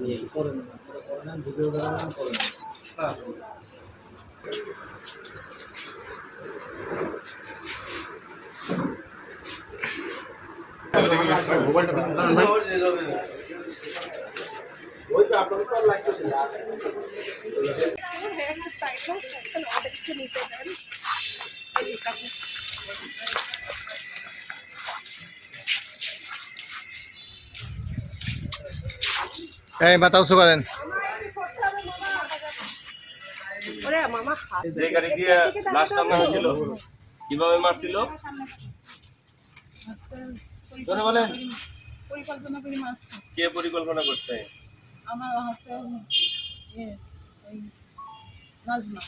নিয়ে পরে নেব। পরে করে নেন ভিডিও বানালাম করে নেন। স্যার একটু সাইড হোক এখন অর্ডার একটু নিতে দেন এই মাথা উঁচু করেন। যে গাড়ি দিয়ে কীভাবে মারছিল? ধরে বলেন। পরিকল্পনা করে মারছে। কে পরিকল্পনা করছে? আমার হচ্ছে নাজমা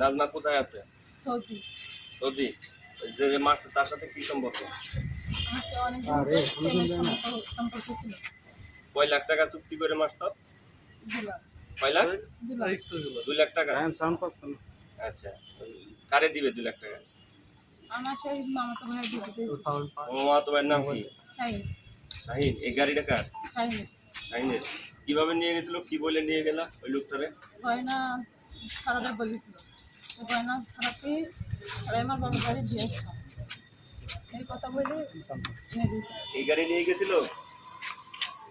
নাজমা কোথায় আছে? সৌদি। সৌদি। যে মারছে তার সাথে কি সম্পর্ক সম্পর্ক ছিল। কয় লাখ টাকা চুক্তি করে মারছ কয় লাখ? দুই লাখ টাকা? সাউন্ড পাচ্ছেন আচ্ছা কারে দিবে দুই লাখ টাকা? আমার ভাই নাম কি? এই গাড়িটা কার? শাহিন। শাহিনের। কীভাবে নিয়ে গেছিল কি বলে নিয়ে গেলা ওই লোকটারে? গয়না সারাটা বলেছিল। গয়না সারাতে আমার বাবার বাড়ি দিয়ে এই কথা বলে এই গাড়ি নিয়ে গেছিল?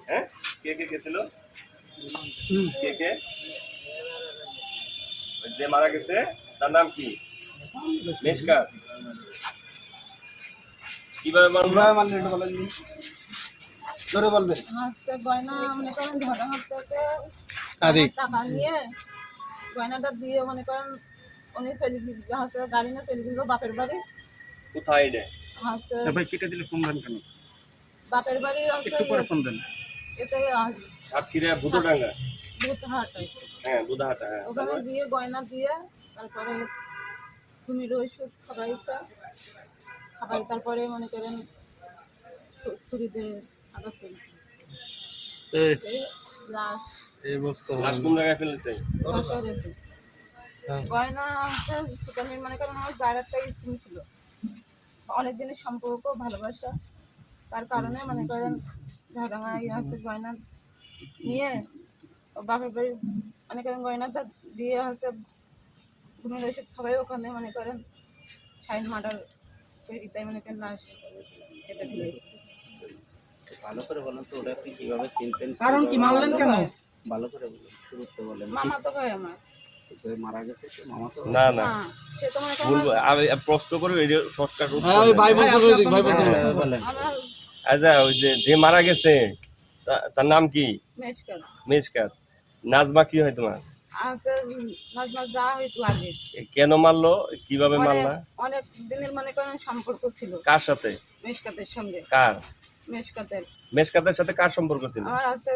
হ্যাঁ? কে কে গেছিল? কে কে? যে মারা গেছে তার নাম কি? মেশকার। কীভাবে মারলেন বলেন ধরে বলবেন। হচ্ছে গয়না মনে করেন ঘটনার থেকে আদিক। টাকা নিয়ে গয়নাটা দিয়ে মনে করেন উনি চলে গিয়ে- হচ্ছে গাড়ি নিয়ে চলে গেল বাপের বাড়ি। কোথায় হচ্ছে ভাই কেটে দিলে ফোন দেন কেন? বাপের বাড়ি হচ্ছে একটু পরে ফোন দেন। সাতক্ষীরা হাটাই। হ্যাঁ হ্যাঁ ওখানে দিয়ে গয়না দিয়ে তারপরে কুমির ওষুধ খাবাইছে খাবাই তারপরে মনে করেন ছুরি দিয়ে আঘাত করেছে। এই এই লাশ। এই বস্তু লাশ কোন জায়গায় ফেলেছে? গয়না মনে করেন আমার স্কিম ছিল। অনেক দিনের সম্পর্ক ভালোবাসা। তার কারণে মনে করেন আছে গয়না নিয়ে ও বাপের বাড়ি মনে করেন গয়নাটা দিয়ে হচ্ছে ঘুমের ওষুধ খাবাই ওখানে মনে করেন সাইন মার্ডার তাই মনে করেন লাশ এটা ফেলেছে ভালো করে বলেন তো ওটা আপনি কীভাবে চিনতেন? কারণ কি মারলেন কেন? ভালো করে বলুন শুরুতে বলেন। মামা তো ভাই আমার। মারা গেছে মামা তো না না। হ্যাঁ সে তো মনে করেন ভুল আমি প্রশ্ন করে শর্টকাট হ্যাঁ ভাই বলতে ভাই বলতে হ্যাঁ, বলেন। আমার আচ্ছা ওই যে যে মারা গেছে তার নাম কি? মেশকার নাজমা কি হয় তোমার? এ কেন মারলো? কীভাবে মারলা? অনেক দিনের মনে করেন সম্পর্ক ছিল। কার সাথে? মেশকাতের সঙ্গে। কার? মেশকাতের। মেশকাতের সাথে কার সম্পর্ক ছিল? আমার আছে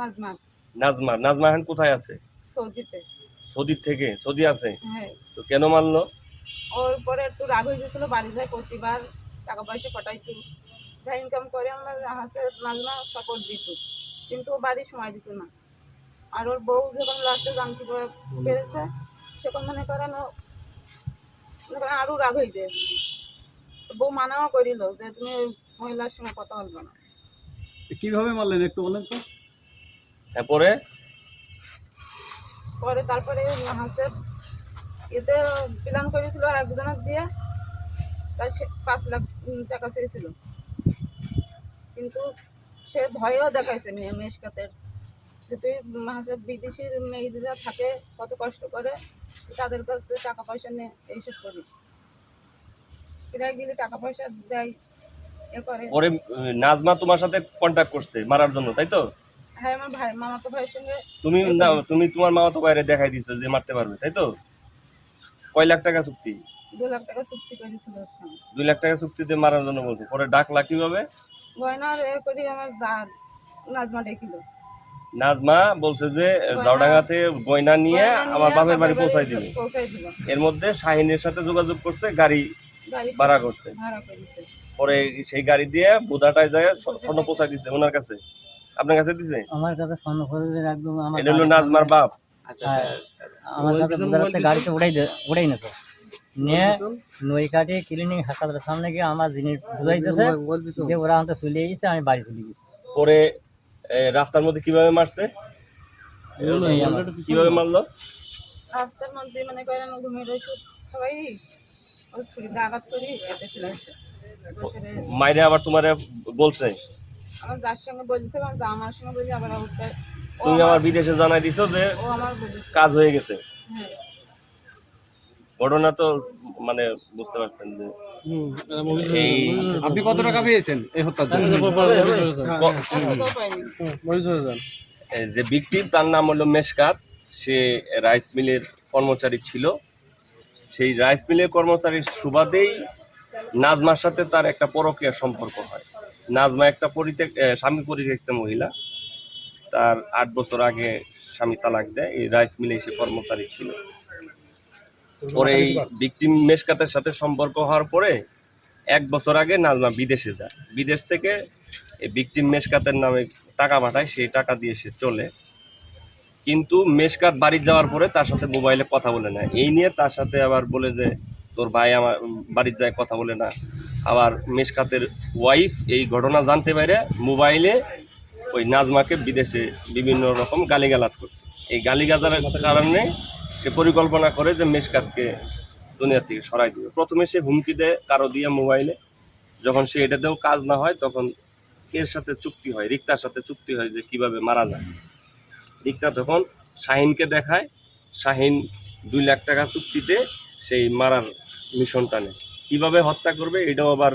নাজমা। নাজমা। নাজমা এখন কোথায় আছে? সৌদিতে। সৌদির থেকে? সৌদি আছে? হ্যাঁ। তো কেন মারলো? ওর পরে একটু রাগ হয়ে গেছিল বাড়ি যায় প্রতিবার টাকা পয়সা কটাইতো যা ইনকাম করে আমার হাসে নাজমা সাপোর্ট দিত। কিন্তু ও বাড়ি সময় দিত না। আর ওর বউ যখন লাস্টে জানতে পেরেছে সেখন মনে করেন ও মনে করেন আরও রাগ হয়ে যায় বউ মানাও করিল যে তুমি মহিলার সঙ্গে কথা বলবে না। কীভাবে মারলেন একটু বলেন তো। তারপরে? পরে তারপরে হাসে। এতে প্ল্যান করেছিল আর একজনের দিয়ে তার সে পাঁচ লাখ টাকা চেয়েছিল কিন্তু সে ভয়ও দেখাইছে মেয়ে মেশকাতের। যে তুই হাসে বিদেশির মেয়েরা থাকে কত কষ্ট করে তাদের কাছ থেকে টাকা পয়সা নে এইসব করিস। প্রায় গেলে টাকা পয়সা দেয় করে। পরে নাজমা তোমার সাথে কন্ট্যাক্ট করছে মারার জন্য তাই তো? হ্যাঁ আমার ভাই মামাতো ভাইয়ের সঙ্গে তুমি না তুমি তোমার মা তো বাইরে দেখাই দিছো যে মারতে পারবে তাই তো? কয় লাখ টাকা চুক্তি? দু লাখ টাকা চুক্তি করেছিল ওর দুই লাখ টাকা চুক্তিতে মারার জন্য বলছে। পরে ডাকলা কীভাবে? গয়নার এ করি আমার যা নাজমা ডেকিল নাজমা বলছে যে জাউডাঙ্গাতে গয়না নিয়ে আমার বাপের বাড়ি পৌঁছাই দিবে। দিল এর মধ্যে শাহিনের সাথে যোগাযোগ করছে গাড়ি ভাড়া করছে। পরে সেই গাড়ি দিয়ে বুধাটায় যায় স্বর্ণ পৌঁছাই দিছে। ওনার কাছে। আপনার কাছে দিছে? আমার কাছে ফোন করে একদম আমার এটা হলো নাজমার বাপ। আচ্ছা হ্যাঁ। আচ্ছা আমার কাছে গাড়িতে উড়াই উড়াই নিত নিয়ে নই কাটে ক্লিনিক হাসপাতালের সামনে গিয়ে আমার জিনিস বুঝাইতেছে যে ওরা আমাকে চলে গেছে আমি বাড়ি চলে গেছি। পরে রাস্তার মধ্যে কীভাবে মারছে? কীভাবে মারলো? রাস্তার মধ্যে মানে করেন ওই ছুরিতে আঘাত করি এতে ফেলেছে মাইরে আবার তোমারে বলছে? আমার যার সঙ্গে বলছে যা আমার সঙ্গে বলছে আবার অবস্থায় তুমি আমার বিদেশে জানাই দিছো যে ও আমার বলেছে কাজ হয়ে গেছে। হ্যাঁ। ঘটনা তো মানে বুঝতে পারছেন যে এই আপনি কত টাকা পেয়েছেন এই হত্যার যান। এই যে তার নাম হলো মেশকাত। সে রাইস মিলের কর্মচারী ছিল। সেই রাইস মিলের কর্মচারীর সুবাদেই নাজমার সাথে তার একটা পরকীয়া সম্পর্ক হয়। নাজমা একটা পরিত্যাগ স্বামী পরিত্যক্ত মহিলা। তার আট বছর আগে স্বামী তালাক দেয়। এই রাইস মিলে সে কর্মচারী ছিল। পরে এই ভিকটিম মেশকাতের সাথে সম্পর্ক হওয়ার পরে এক বছর আগে নাজমা বিদেশে যায়। বিদেশ থেকে এই ভিকটিম মেশকাতের নামে টাকা পাঠায় সেই টাকা দিয়ে সে চলে। কিন্তু মেশকাত বাড়ি যাওয়ার পরে তার সাথে মোবাইলে কথা বলে না। এই নিয়ে তার সাথে আবার বলে যে তোর ভাই আমার বাড়ির যায় কথা বলে না। আবার মেশকাতের ওয়াইফ এই ঘটনা জানতে পারে মোবাইলে ওই নাজমাকে বিদেশে বিভিন্ন রকম গালিগালাজ করছে। এই গালিগালাজের কারণে সে পরিকল্পনা করে যে মেশকাতকে দুনিয়া থেকে সরাই দিবে। প্রথমে সে হুমকি দেয় কারও দিয়ে মোবাইলে। যখন সে এটাতেও কাজ না হয়, তখন এর সাথে চুক্তি হয়, রিক্তার সাথে চুক্তি হয় যে কীভাবে মারা যায়। রিক্তা তখন শাহিনকে দেখায়। শাহিন দুই লাখ টাকা চুক্তিতে সেই মারার মিশনটা নেয় কীভাবে হত্যা করবে, এটাও আবার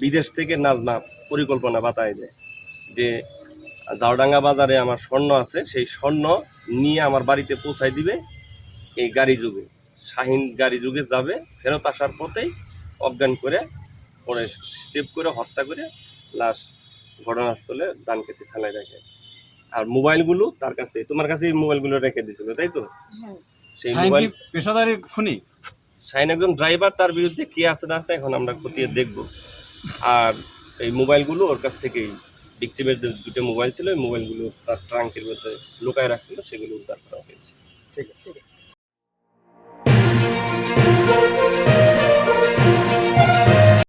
বিদেশ থেকে নাজমা পরিকল্পনা বাতায় দেয় যে, জাওডাঙ্গা বাজারে আমার স্বর্ণ আছে, সেই স্বর্ণ নিয়ে আমার বাড়িতে পৌঁছায় দিবে এই গাড়ি যুগে। শাহিন গাড়ি যুগে যাবে ফেরত আসার পথেই অজ্ঞান করে পরে স্টেপ করে হত্যা করে লাশ ঘটনাস্থলে ধান খেতে ফেলায় রাখে। আর মোবাইলগুলো তার কাছে তোমার কাছে এই মোবাইলগুলো রেখে দিছিল তাই তো? হ্যাঁ। সেই মোবাইল পেশাদারি খুনি? শাহিন একজন ড্রাইভার তার বিরুদ্ধে কি আছে না আছে এখন আমরা খতিয়ে দেখব। আর এই মোবাইলগুলো ওর কাছ থেকেই ভিক্টিমের যে দুটো মোবাইল ছিল ওই মোবাইলগুলো তার ট্রাঙ্কের মধ্যে লুকায় রাখছিল সেগুলো উদ্ধার করা হয়েছে। ঠিক আছে? Thank you.